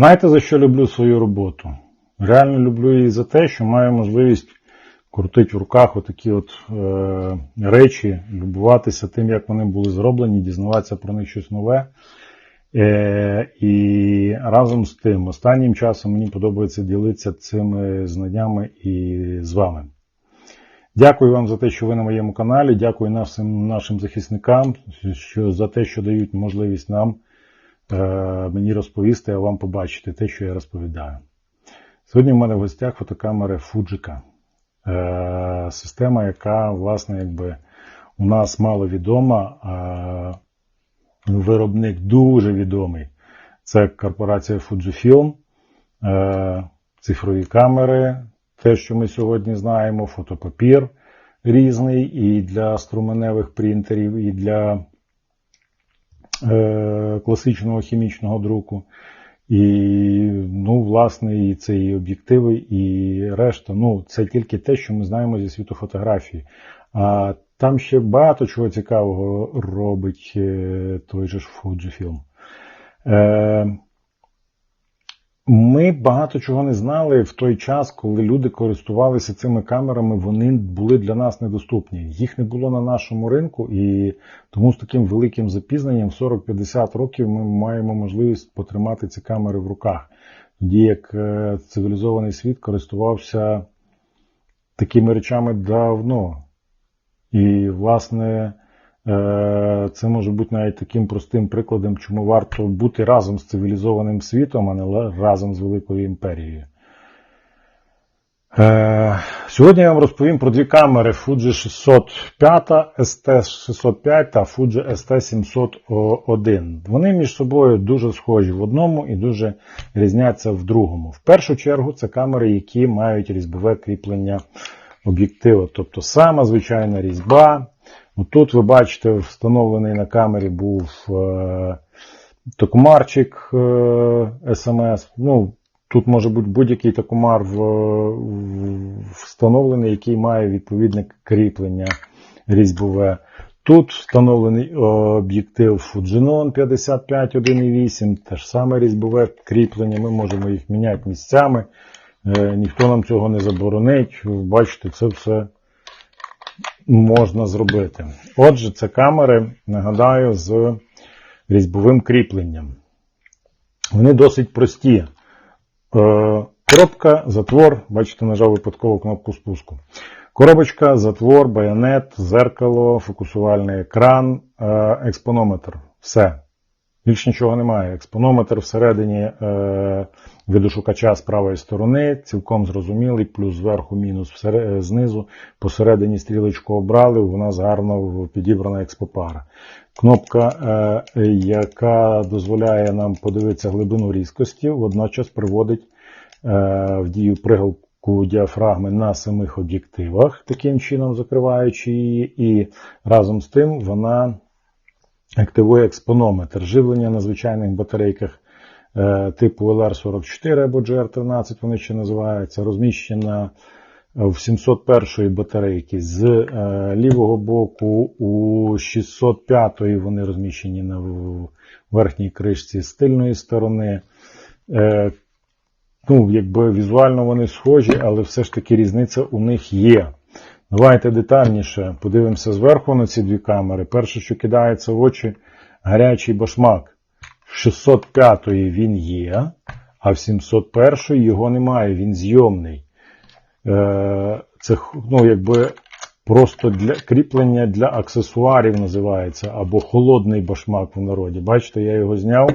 Знаєте, за що люблю свою роботу? Реально люблю її за те, що маю можливість крутити в руках отакі от е, речі, любуватися тим, як вони були зроблені, дізнаватися про них щось нове. Е, і разом з тим, останнім часом мені подобається ділитися цими знаннями і з вами. Дякую вам за те, що ви на моєму каналі. Дякую нашим, захисникам що, за те, що дають можливість нам мені розповісти, а вам побачити те, що я розповідаю. Сьогодні в мене в гостях фотокамера Fujika. Е, система, яка, власне, якби у нас мало відома, а виробник дуже відомий. Це корпорація Fujifilm, е, цифрові камери, те, що ми сьогодні знаємо, фотопапір різний і для струменевих принтерів, і для е, класичного хімічного друку. І, ну, власне, і це і об'єктиви, і решта. Ну, це тільки те, що ми знаємо зі світу фотографії. А там ще багато чого цікавого робить е, той же ж Fujifilm. Е, ми багато чого не знали в той час, коли люди користувалися цими камерами, вони були для нас недоступні. Їх не було на нашому ринку, і тому з таким великим запізненням 40-50 років ми маємо можливість потримати ці камери в руках. Тоді як е, цивілізований світ користувався такими речами давно. І, власне, це може бути навіть таким простим прикладом, чому варто бути разом з цивілізованим світом, а не разом з Великою імперією. Е, Сьогодні я вам розповім про дві камери Fuji 605, ST605 та Fuji ST701. Вони між собою дуже схожі в одному і дуже різняться в другому. В першу чергу це камери, які мають різьбове кріплення об'єктива, тобто сама звичайна різьба. Тут ви бачите, встановлений на камері був е, токмарчик е, СМС. Ну, Тут може бути будь-який токомар в, в, встановлений, який має відповідне кріплення різьбове. Тут встановлений об'єктив Fujinon 55 1.8, те ж саме різьбове кріплення, ми можемо їх міняти місцями. Е, ніхто нам цього не заборонить. Бачите, це все можна зробити. Отже, це камери, нагадаю, з різьбовим кріпленням. Вони досить прості. Е, коробка, затвор, бачите, нажав випадково кнопку спуску. Коробочка, затвор, байонет, зеркало, фокусувальний екран, е, експонометр. Все. Більш нічого немає. Експонометр всередині е, видошукача з правої сторони, цілком зрозумілий, плюс зверху, мінус знизу. Посередині стрілочку обрали, нас гарно підібрана експопара. Кнопка, е, яка дозволяє нам подивитися глибину різкості, водночас приводить е, в дію пригалку діафрагми на самих об'єктивах, таким чином закриваючи її, і разом з тим вона активує експонометр. Живлення на звичайних батарейках е, типу LR44 або GR13, вони ще називаються, розміщена в 701 батарейки з е, лівого боку, у 605 вони розміщені на верхній кришці з тильної сторони. Е, ну, якби Візуально вони схожі, але все ж таки різниця у них є. Давайте детальніше подивимося зверху на ці дві камери. Перше, що кидається в очі, гарячий башмак. В 605-ї він є, а в 701-ї його немає, він зйомний. Е, це ну, якби просто для кріплення для аксесуарів називається, або холодний башмак в народі. Бачите, я його зняв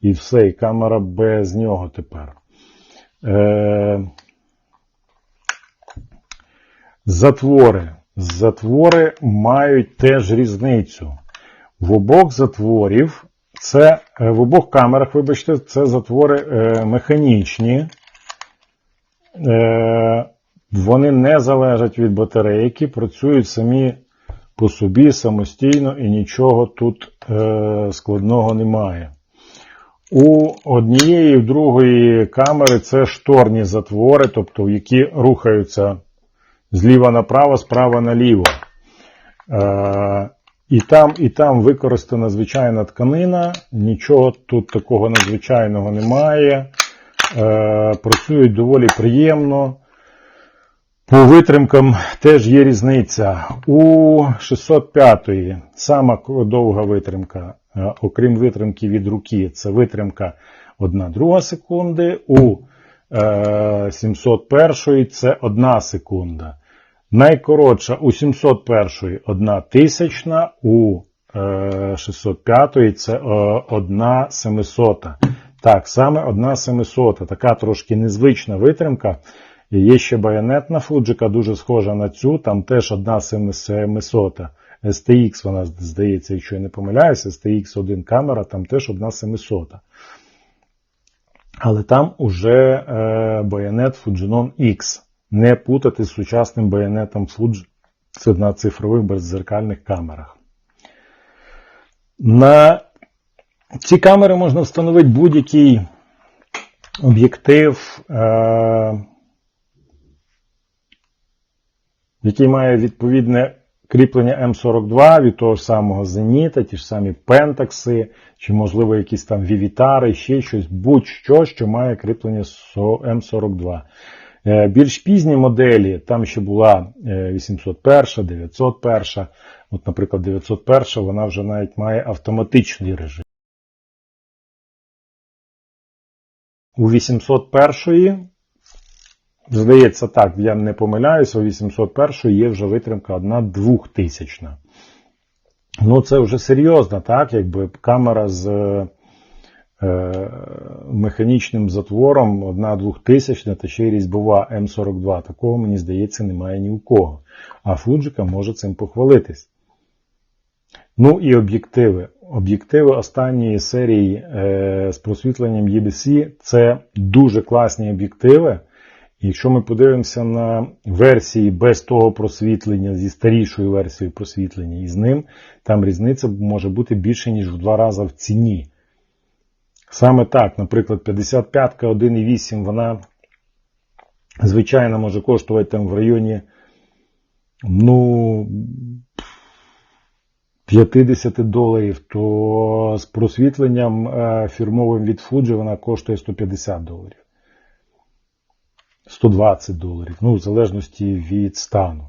і все, і камера без нього тепер. Е, Затвори. Затвори мають теж різницю. В обох затворів, це е, в обох камерах, вибачте, це затвори е, механічні. Е, вони не залежать від батарейки, працюють самі по собі самостійно і нічого тут складного немає. У однієї і в другої камери це шторні затвори, тобто які рухаються зліва направо, справа наліво. І там, і там використана звичайна тканина, нічого тут такого надзвичайного немає. Е, працюють доволі приємно. По витримкам теж є різниця. У 605 сама довга витримка, е, окрім витримки від руки, це витримка 1 друга секунди. У е, 701 це 1 секунда. Найкоротша у 701 1 тисячна, у е, 605 це е, 1 700. Так, саме 1 700. Така трошки незвична витримка. Є ще байонетна фуджика, дуже схожа на цю, там теж 1 700. STX, вона здається, якщо я не помиляюся, STX 1 камера, там теж 1 700. Але там уже е, байонет Fujinon X. Не путати з сучасним байонетом Fuji на цифрових беззеркальних камерах. На ці камери можна встановити будь-який об'єктив, е, який має відповідне кріплення М42 від того ж самого Зеніта, ті ж самі Пентакси, чи, можливо, якісь там Вівітари, ще щось, будь-що, що має кріплення М42. Е, Більш пізні моделі, там ще була е, 801, 901. От, наприклад, 901 вона вже навіть має автоматичний режим. У 801, здається, так, я не помиляюся, у 801 є вже витримка 1 2000. Ну, це вже серйозно, так, якби камера з е, механічним затвором 1 2000 та ще й різьбова М42. Такого, мені здається, немає ні у кого. А Фуджика може цим похвалитись. Ну і об'єктиви. Об'єктиви останньої серії е, з просвітленням EBC це дуже класні об'єктиви. Якщо ми подивимося на версії без того просвітлення, зі старішою версією просвітлення і з ним, там різниця може бути більше, ніж в два рази в ціні. Саме так, наприклад, 55-ка 1,8, вона, звичайно, може коштувати там в районі, ну, 50 доларів, то з просвітленням е, фірмовим від Fuji вона коштує 150 доларів. 120 доларів, ну, в залежності від стану.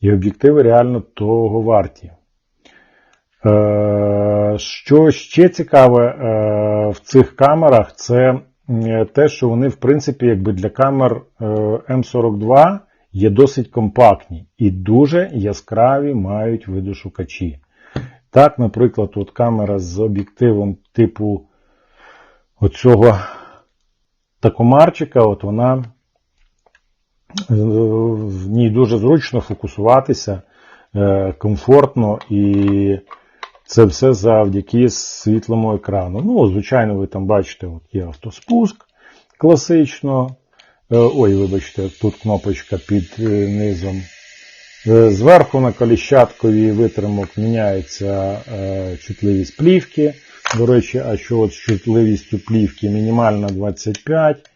І об'єктиви реально того варті. Е, Що ще цікаве е, в цих камерах, це те, що вони, в принципі, якби для камер е, М42 є досить компактні і дуже яскраві мають видошукачі. Так, наприклад, от камера з об'єктивом типу оцього такомарчика, от вона в ній дуже зручно фокусуватися, е, комфортно і це все завдяки світлому екрану. Ну, звичайно, ви там бачите, от є автоспуск класично. Е, ой, вибачте, тут кнопочка під е, низом. Зверху на коліщатковій витримок міняється чутливість плівки. До речі, а що от з чутливістю плівки мінімальна 25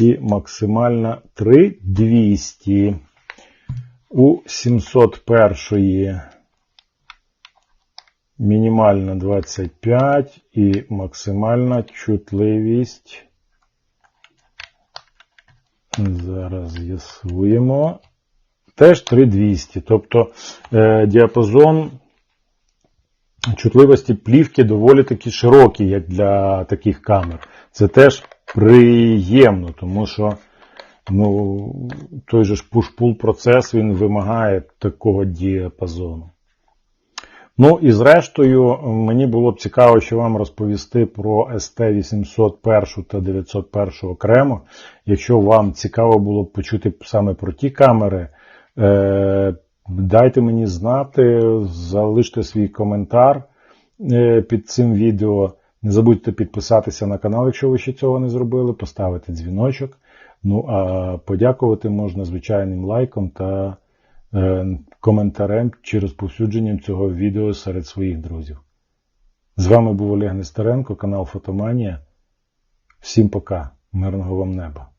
і максимальна 3200. У 701 мінімальна 25 і максимальна чутливість. Зараз з'ясуємо. Теж 3200. Тобто е, діапазон чутливості плівки доволі таки широкий, як для таких камер. Це теж приємно, тому що ну, той же ж push-pull процес він вимагає такого діапазону. Ну і зрештою, мені було б цікаво, що вам розповісти про ST801 та 901 окремо. Якщо вам цікаво було б почути саме про ті камери, е, дайте мені знати, залиште свій коментар е, під цим відео. Не забудьте підписатися на канал, якщо ви ще цього не зробили, поставити дзвіночок. Ну а подякувати можна звичайним лайком та е, коментарем чи розповсюдженням цього відео серед своїх друзів. З вами був Олег Нестеренко, канал Фотоманія. Всім пока, мирного вам неба!